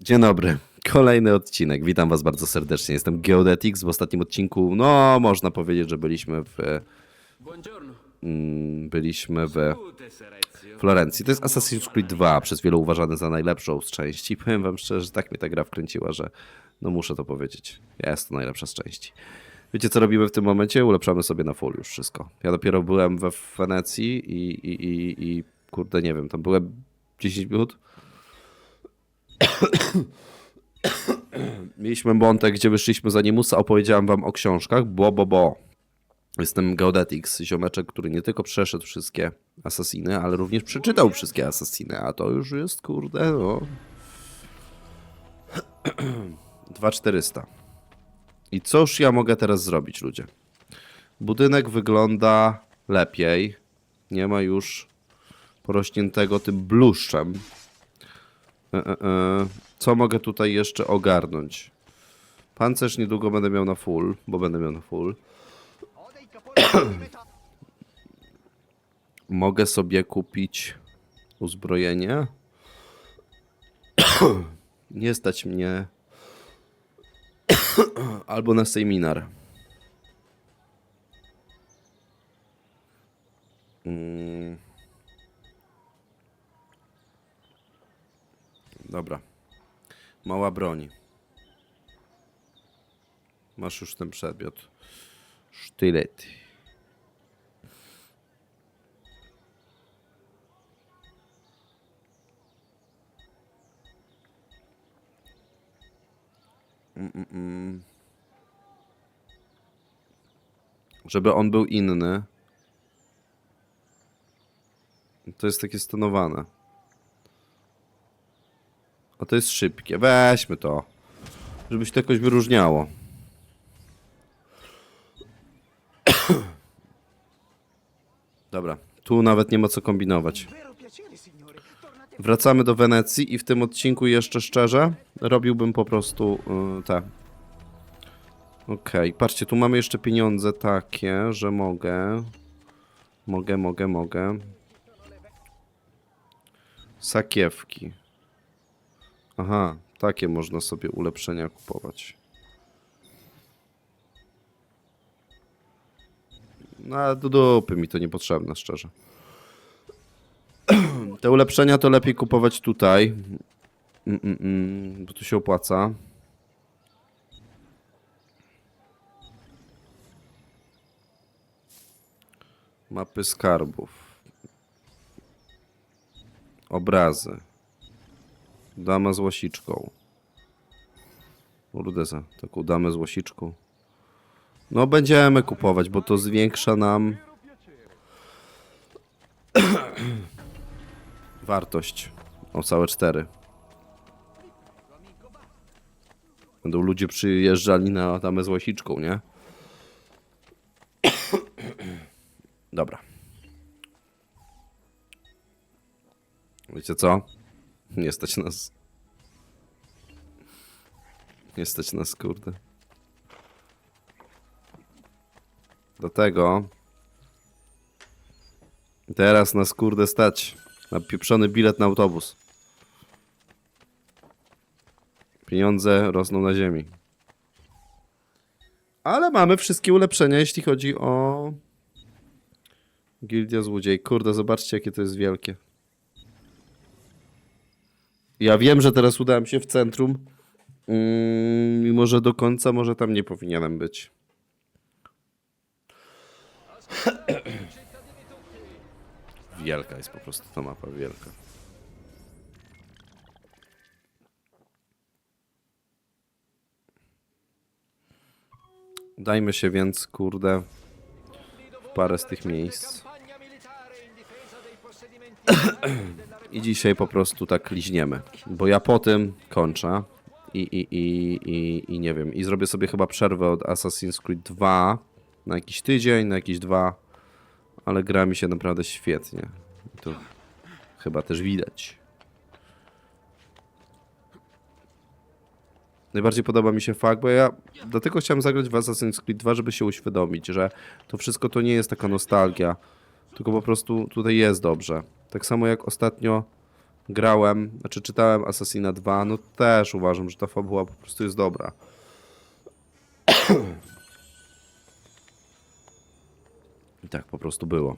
Dzień dobry. Kolejny odcinek. Witam Was bardzo serdecznie. Jestem Geodetics. W ostatnim odcinku, no, można powiedzieć, że byliśmy w. Buongiorno. mm, Byliśmy w. Florencji. To jest Assassin's Creed 2, przez wielu uważany za najlepszą z części. Powiem Wam szczerze, że tak mnie ta gra wkręciła, że no muszę to powiedzieć. Jest to najlepsza z części. Wiecie, co robimy w tym momencie? Ulepszamy sobie na full już wszystko. Ja dopiero byłem we Wenecji i, i, i, i kurde, nie wiem, tam byłem 10 minut. Mieliśmy montę, gdzie wyszliśmy za Niemusa, opowiedziałem wam o książkach, bo, bo, bo. Jestem Geodetics, ziomeczek, który nie tylko przeszedł wszystkie asasiny, ale również przeczytał wszystkie asasiny, a to już jest, kurde, no... 2400. I cóż ja mogę teraz zrobić, ludzie? Budynek wygląda lepiej. Nie ma już porośniętego tym bluszczem. E, e, e. Co mogę tutaj jeszcze ogarnąć? Pancerz niedługo będę miał na full, bo będę miał na full. Mogę sobie kupić uzbrojenie. Nie stać mnie albo na seminar. Mm. Dobra. Mała broń. Masz już ten przedmiot. Sztylet. Mm-mm. Żeby on był inny. To jest takie stonowane. A to jest szybkie. Weźmy to. Żeby się to jakoś wyróżniało. Dobra. Tu nawet nie ma co kombinować. Wracamy do Wenecji i w tym odcinku jeszcze szczerze robiłbym po prostu yy, te. Okej, patrzcie, tu mamy jeszcze pieniądze takie, że mogę. Mogę, mogę, mogę. Sakiewki. Aha, takie można sobie ulepszenia kupować. No, do dupy mi to niepotrzebne, szczerze. Te ulepszenia to lepiej kupować tutaj. Mm, mm, mm, bo tu się opłaca. Mapy skarbów. Obrazy. Dama z łasiczką. Rudeza, taką damę z łasiczką. No będziemy kupować, bo to zwiększa nam wartość o całe cztery. Będą ludzie przyjeżdżali na damę z łasiczką, nie? Dobra. Wiecie co? Nie stać nas. Nie stać nas, kurde. Do tego. Teraz nas, kurde, stać. Na pieprzony bilet na autobus. Pieniądze rosną na ziemi. Ale mamy wszystkie ulepszenia, jeśli chodzi o... Gildia Złodziej. Kurde, zobaczcie, jakie to jest wielkie. Ja wiem, że teraz udałem się w centrum. Mm, mimo, że do końca może tam nie powinienem być. Wielka jest po prostu ta mapa, wielka. Dajmy się więc, kurde, w parę z tych miejsc. I dzisiaj po prostu tak liźniemy. Bo ja po tym kończę. I, i, i, i, I nie wiem. I zrobię sobie chyba przerwę od Assassin's Creed 2 na jakiś tydzień, na jakieś dwa. Ale gra mi się naprawdę świetnie. To chyba też widać. Najbardziej podoba mi się fakt, bo ja dlatego chciałem zagrać w Assassin's Creed 2, żeby się uświadomić, że to wszystko to nie jest taka nostalgia, tylko po prostu tutaj jest dobrze. Tak samo jak ostatnio grałem, znaczy czytałem Assassina 2, no też uważam, że ta fabuła po prostu jest dobra. I tak po prostu było.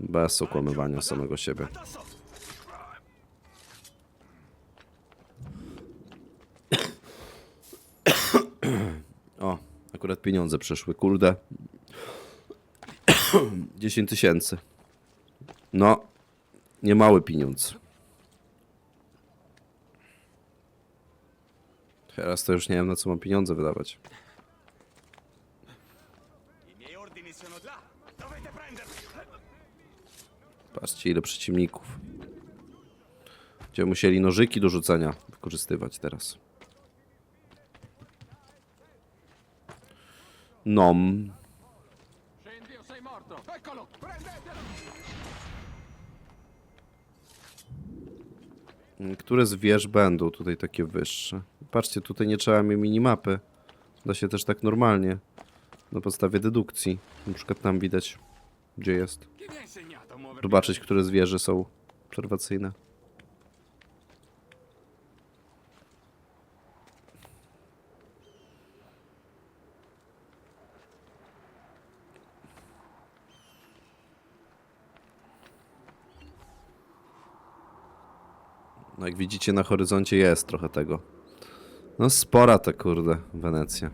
Bez okłamywania samego siebie. O, akurat pieniądze przyszły, kurde. 10 tysięcy. No, nie mały pieniądz. Teraz to już nie wiem, na co mam pieniądze wydawać. Patrzcie, ile przeciwników. Będziemy musieli nożyki do rzucania wykorzystywać teraz. Nom. Które z wież będą tutaj takie wyższe? Patrzcie, tutaj nie trzeba mieć minimapy. Da się też tak normalnie. Na podstawie dedukcji. Na przykład tam widać, gdzie jest. Mi? Zobaczyć, które z wieży są obserwacyjne. Jak widzicie na horyzoncie jest trochę tego. No spora ta kurde Wenecja.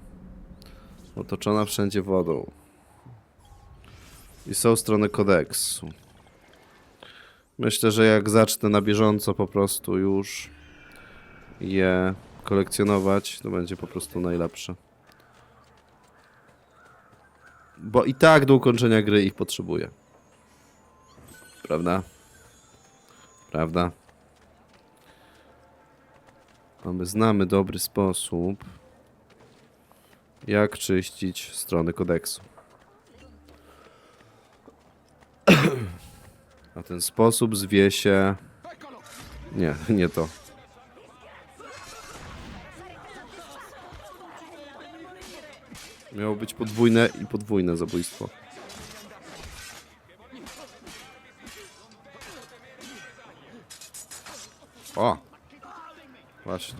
Otoczona wszędzie wodą. I są strony kodeksu. Myślę, że jak zacznę na bieżąco po prostu już je kolekcjonować, to będzie po prostu najlepsze. Bo i tak do ukończenia gry ich potrzebuję. Prawda? Prawda? A my znamy dobry sposób, jak czyścić strony kodeksu. A ten sposób zwie się... Nie, nie to. Miało być podwójne i podwójne zabójstwo. O! Właśnie.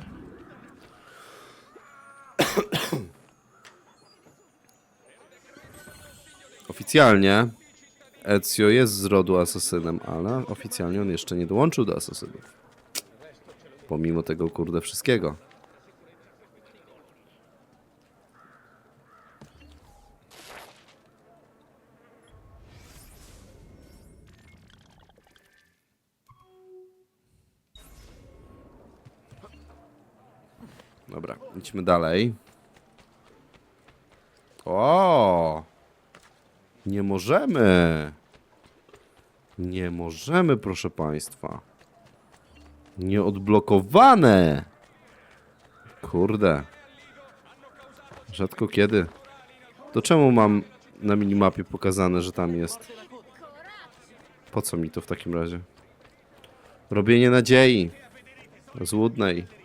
Oficjalnie Ezio jest z rodu asasynem, ale oficjalnie on jeszcze nie dołączył do asasynów. Pomimo tego kurde wszystkiego. Dobra, idźmy dalej. O! Nie możemy. Nie możemy, proszę państwa. Nieodblokowane. Kurde. Rzadko kiedy. To czemu mam na minimapie pokazane, że tam jest? Po co mi to w takim razie? Robienie nadziei. Złudnej.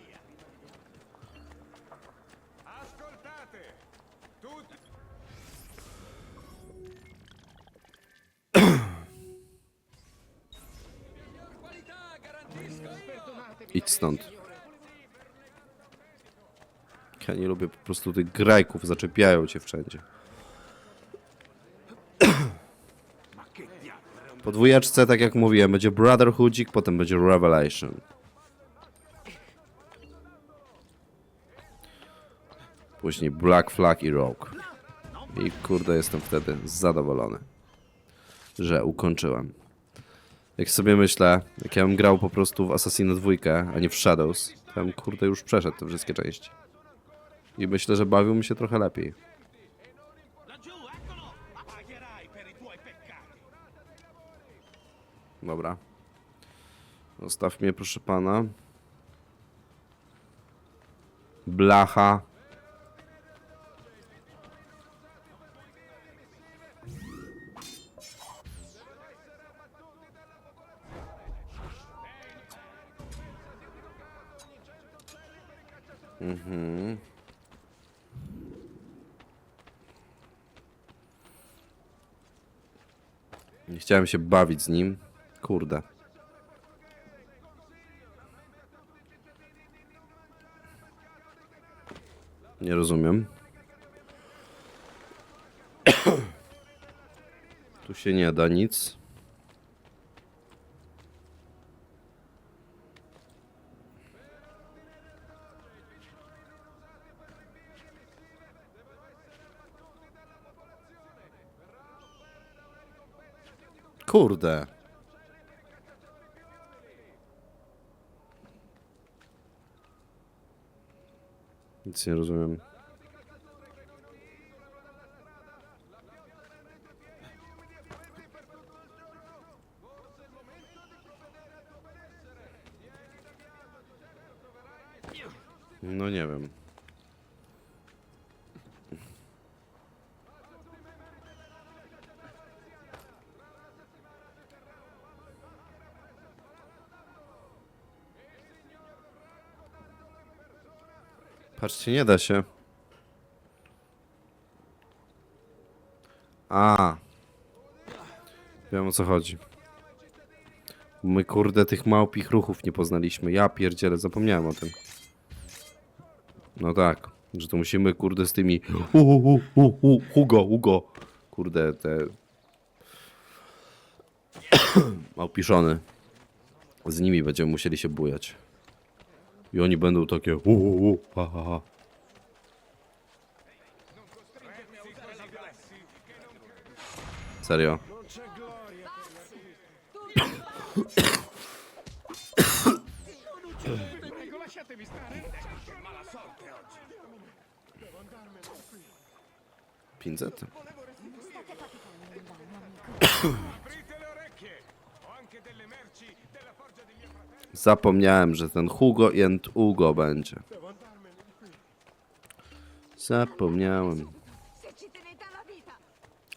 Stąd. Ja nie lubię po prostu tych grajków, zaczepiają cię wszędzie. Po dwójeczce, tak jak mówiłem, będzie Brotherhoodzik, potem będzie Revelation. Później Black Flag i Rogue. I kurde, jestem wtedy zadowolony, że ukończyłem. Jak sobie myślę, jak ja bym grał po prostu w Assassin's 2, a nie w Shadows, to bym kurde już przeszedł te wszystkie części. I myślę, że bawił mi się trochę lepiej. Dobra. Zostaw mnie, proszę pana. Blacha. Mhm. Nie chciałem się bawić z nim. Kurde. Nie rozumiem. Tu się nie da nic. Kurde. Nic nie rozumiem. Patrzcie, nie da się. A. Wiem o co chodzi. My kurde tych małpich ruchów nie poznaliśmy. Ja pierdzielę, zapomniałem o tym. No tak, że to musimy kurde z tymi Hugo, Hugo. Kurde te małpiszony. Z nimi będziemy musieli się bujać. I oni będą takie u, u, u, ha, ha, ha. Serio? Prego, Zapomniałem, że ten Hugo and Ugo będzie. Zapomniałem.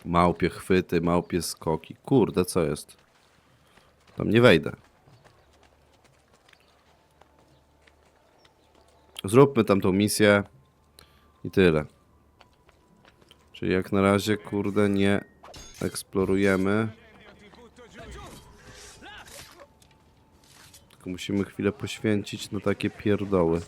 Małpie chwyty, małpie skoki. Kurde, co jest? Tam nie wejdę. Zróbmy tam tą misję i tyle. Czyli jak na razie, kurde, nie eksplorujemy. Tylko musimy chwilę poświęcić na takie pierdoły.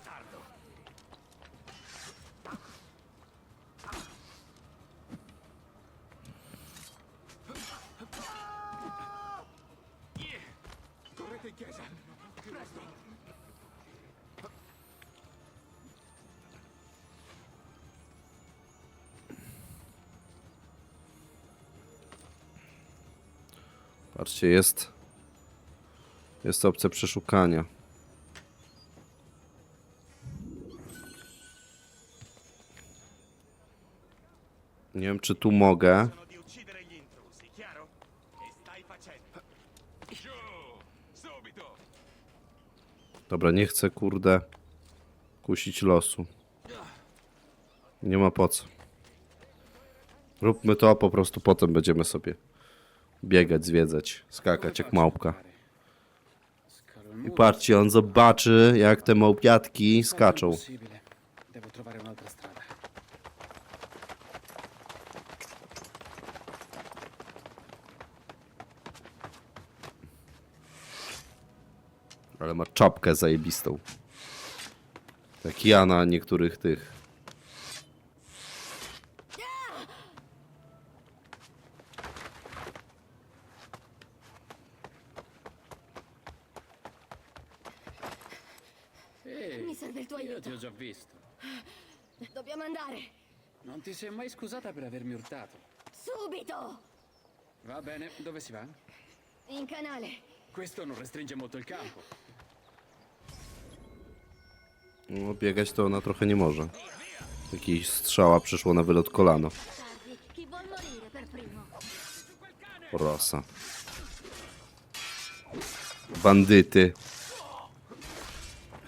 Patrzcie, jest. Jest opcja przeszukania. Nie wiem, czy tu mogę. Dobra, nie chcę, kurde, kusić losu. Nie ma po co. Róbmy to, po prostu potem będziemy sobie biegać, zwiedzać, skakać jak małpka. I patrzcie, on zobaczy, jak te małpiatki skaczą. Ale ma czapkę zajebistą. Tak ja na niektórych tych. Il tuo io ti aiuto. ho già visto. Dobbiamo andare. Non ti sei mai scusata per avermi urtato. Subito. Va bene, dove si va? In canale. Questo non restringe molto il campo. No, biegać to ona trochę nie może. Jakiś strzała przyszło na wylot kolano. Tardi. Chi vuol morire per primo? Rosa. Bandyty.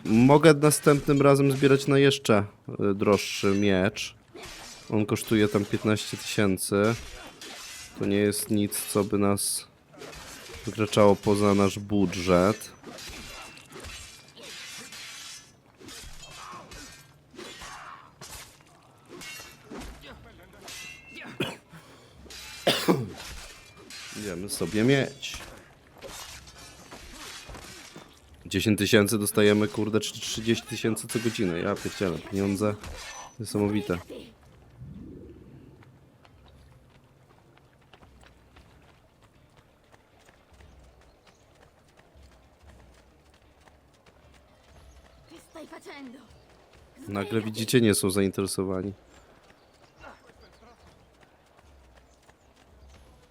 Mogę następnym razem zbierać na jeszcze y, droższy miecz. On kosztuje tam 15 tysięcy. To nie jest nic, co by nas wykraczało poza nasz budżet. Będziemy sobie mieć. 10 tysięcy dostajemy, kurde, trzy- 30 tysięcy co godzinę. Ja pierdzielę, pieniądze Niesamowite. Nagle widzicie, nie są zainteresowani.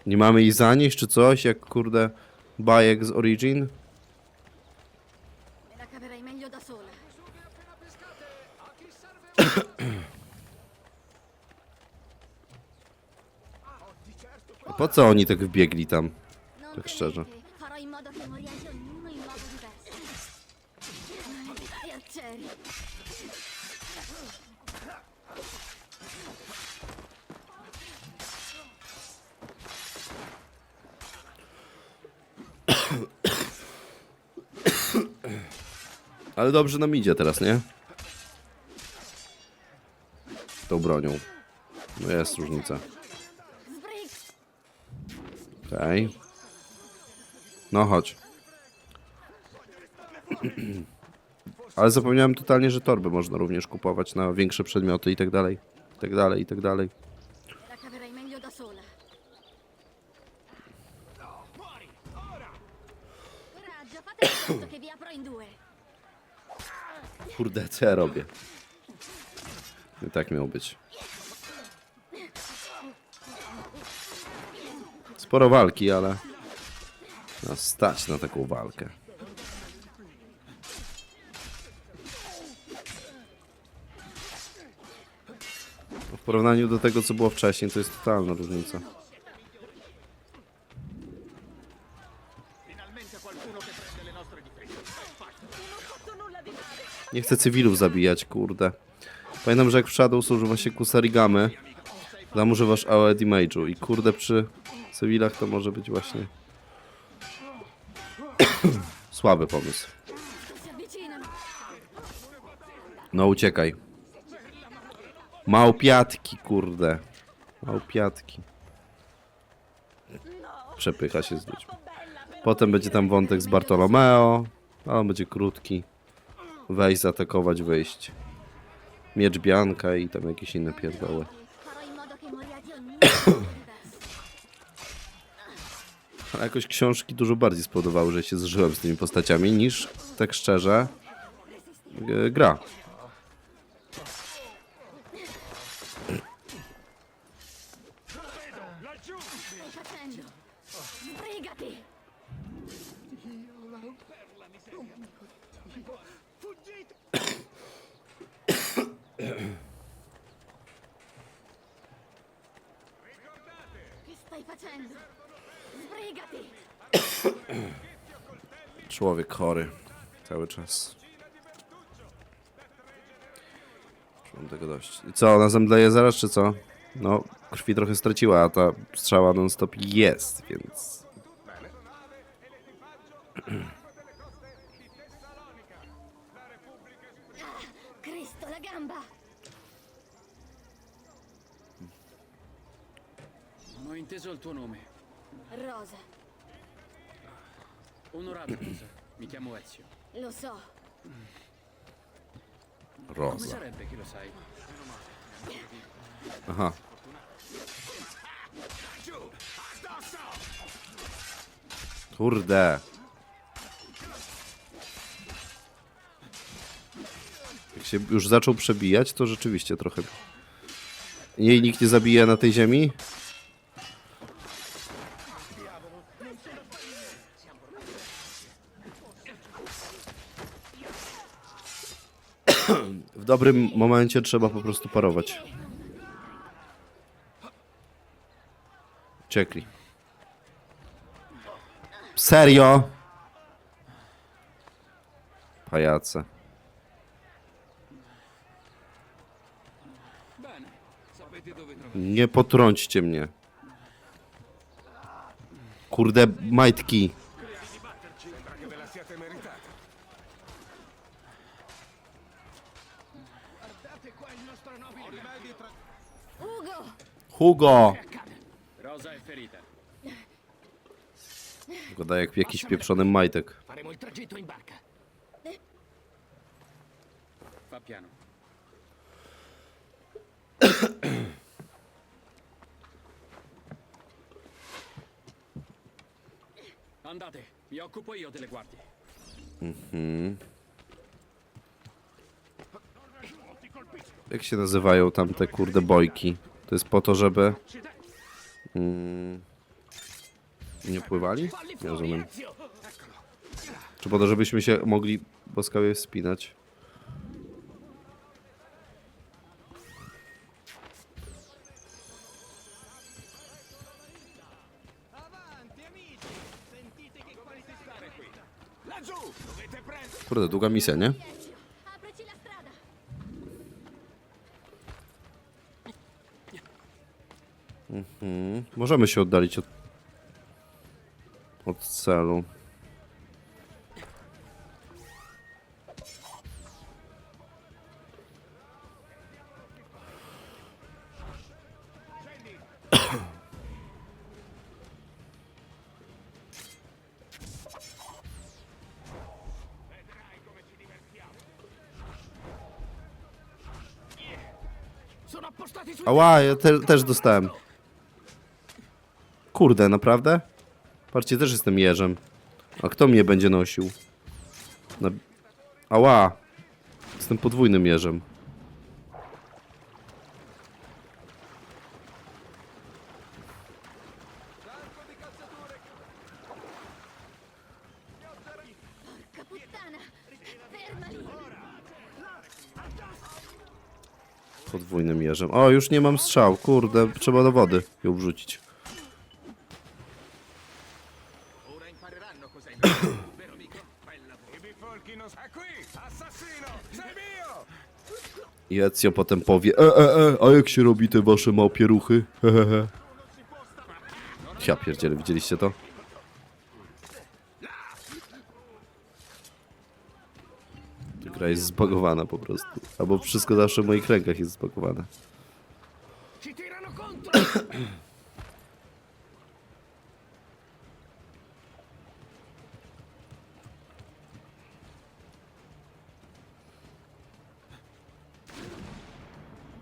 Nie mamy ich zanieść czy coś, jak kurde bajek z Origin? Po co oni tak wbiegli tam? Tak szczerze. Ale dobrze nam idzie teraz, nie? Tą bronią. No jest różnica. Okej. No chodź. Ale zapomniałem totalnie, że torby można również kupować na większe przedmioty i tak dalej. I tak dalej, i tak dalej. Kurde, co ja robię? Nie tak miało być. Sporo walki, ale... Nas stać na taką walkę. W porównaniu do tego, co było wcześniej, to jest totalna różnica. Nie chcę cywilów zabijać, kurde. Pamiętam, że jak w Shadows używa się kusarigamy, tam używasz AOE damage'u i kurde przy cywilach to może być właśnie słaby pomysł. No uciekaj. Małpiatki, kurde. Małpiatki. Przepycha się z ludźmi. Potem będzie tam wątek z Bartolomeo, ale on będzie krótki. Wejść, zaatakować, wyjść. Miecz Bianka i tam jakieś inne pierdoły. Ale jakoś książki dużo bardziej spowodowały, że się zżyłem z tymi postaciami niż, tak szczerze, g- gra. Stai facendo? Człowiek chory. Cały czas. Mam tego dość. I co, ona zemdleje zaraz, czy co? No, krwi trochę straciła, a ta strzała non-stop jest, więc... lo so. Come Roza. sarebbe che lo sai? Aha. Kurde. Jak się już zaczął przebijać, to rzeczywiście trochę... Jej nikt nie zabije na tej ziemi? W dobrym momencie trzeba po prostu parować. Uciekli. Serio? Pajace. Nie potrąćcie mnie. Kurde, majtki. Sembra che ve la siate meritata. Ugo! Hugo! Wygląda jak jakiś pieprzony majtek. Andate, mi occupo io delle guardie. Jak się nazywają tam te kurde bojki? To jest po to, żeby... Mm, nie pływali? Nie rozumiem. Czy po to, żebyśmy się mogli łaskawie wspinać? Kurde, długa misja, nie? Ezio, aprici la strada. Możemy się oddalić od, od celu. Ała, ja te, też dostałem. Kurde, naprawdę? Patrzcie, też jestem jeżem. A kto mnie będzie nosił? Na... Ała! Jestem podwójnym jeżem. Podwójnym jeżem. O, już nie mam strzał. Kurde, trzeba do wody ją wrzucić. Ora impareranno cos'è il vero amico? Bella voce. I bifolchi non... È qui! Assassino! Sei mio! I Ezio potem powie, e, e, e, a jak się robi te wasze małpie ruchy? Hehehe. Ja pierdzielę, widzieliście to? Ta gra jest zbagowana po prostu. Albo wszystko zawsze w moich rękach jest zbagowane.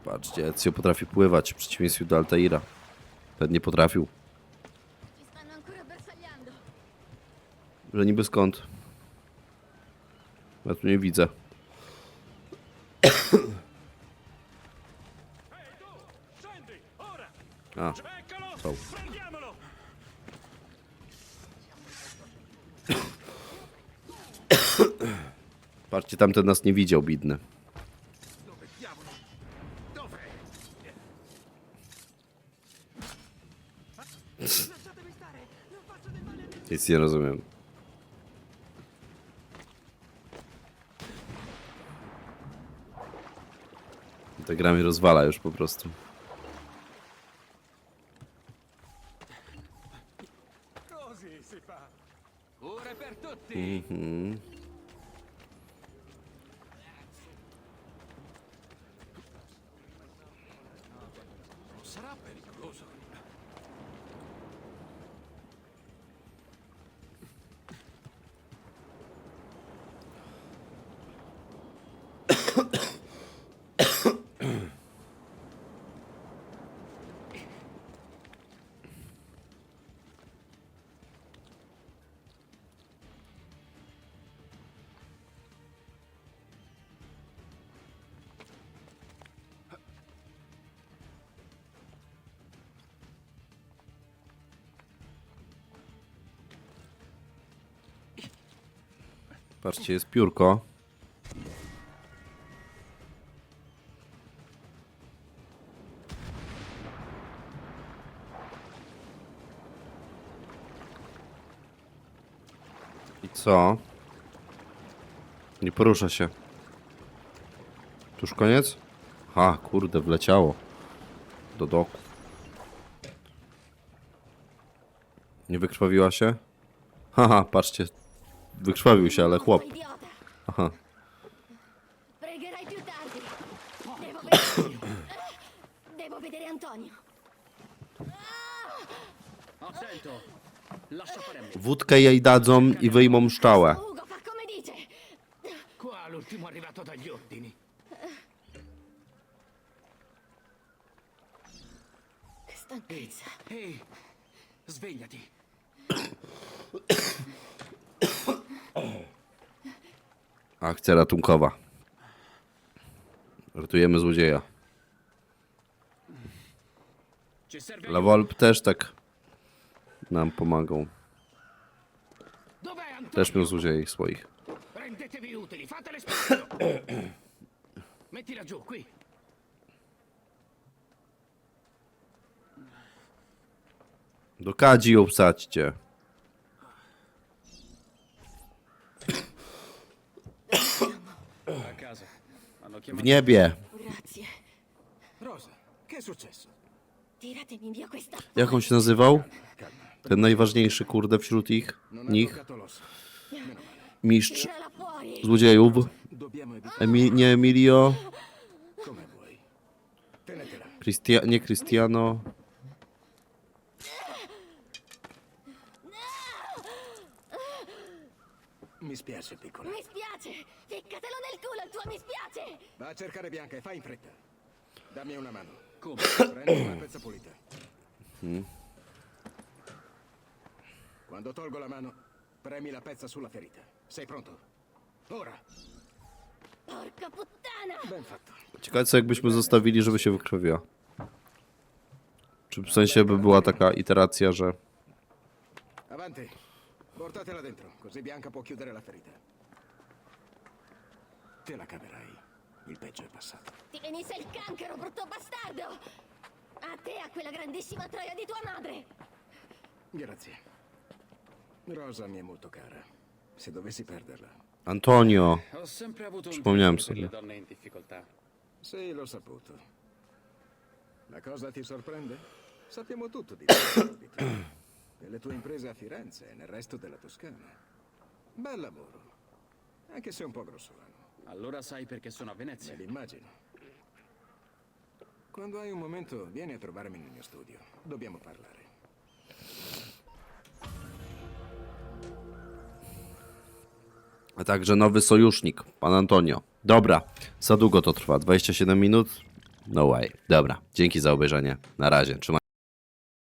Patrzcie, Ezio potrafi pływać w przeciwieństwie do Altaira. Pewnie potrafił. Że niby skąd? Ja tu nie widzę. A. Prendiamolo! patrzcie, tamten nas nie widział, bidny. Nic nie rozumiem. Ta gra mnie rozwala już po prostu. Mhm. Patrzcie, jest piórko. I co? Nie porusza się. To już koniec? Ha, kurde, wleciało. Do doku. Nie wykrwawiła się? Haha, patrzcie. Wykrwawił się, ale chłop. Aha. Pregherai più tardi. Devo vedere... Devo vedere Antonio. Attento! Lascia fare a me. Wódkę jej dadzą i wyjmą szczałę. Ugo, fa come dice. Qua l'ultimo arrivato dagli ordini. stanchezza. Ehi, svegliati. Akcja ratunkowa. Ratujemy złodzieja. Ci serve La aiuto? Volp też tak nam Antonio? Też miał złodziei swoich. Rendetevi utili, fate l'espettro. Mettila giù, qui. Do kadzi. W niebie. Grazie. Rosa, che è successo? Tiratemi via questa. Jak on się nazywał? Ten najważniejszy kurde wśród ich, nich. Mistrz Tirala fuori. złodziejów. Dobbiamo evitare Emi nie Emilio. come vuoi. Tenetela. Cristia nie Cristiano. Mi spiace, piccola. Mi spiace. Ficcatelo nel culo il tuo mi spiace. Va a cercare Bianca e fai in fretta. Dammi una mano. Come? Prendi una pezza pulita. Quando tolgo la mano, premi la pezza sulla ferita. Sei pronto? Ora. Porca puttana. Ben fatto. Ciekawe co jakbyśmy zostawili, żeby się wykrwawiła. Czy w sensie by była taka iteracja, że Avanti. Portatela dentro, così Bianca può chiudere la ferita. Te la caverai. Il peggio è passato. Ti venisse il cancro, brutto bastardo. A te a quella grandissima troia di tua madre. Grazie. Rosa mi è molto cara. Se dovessi perderla. Antonio. Ho sempre avuto per sobie. le donne in difficoltà. Sì, l'ho saputo. La cosa ti sorprende? Sappiamo tutto di te, subito. Delle tue imprese a Firenze e nel resto della Toscana. Bel lavoro. Anche se un po' grossolano. Allora sai perché sono a Venezia. Me l'immagino. Quando hai un momento, vieni a trovarmi nel mio studio. Dobbiamo parlare. A także nowy sojusznik, pan Antonio. Dobra, za długo to trwa. 27 minut? No way. Dobra, dzięki za obejrzenie. Na razie, trzymaj.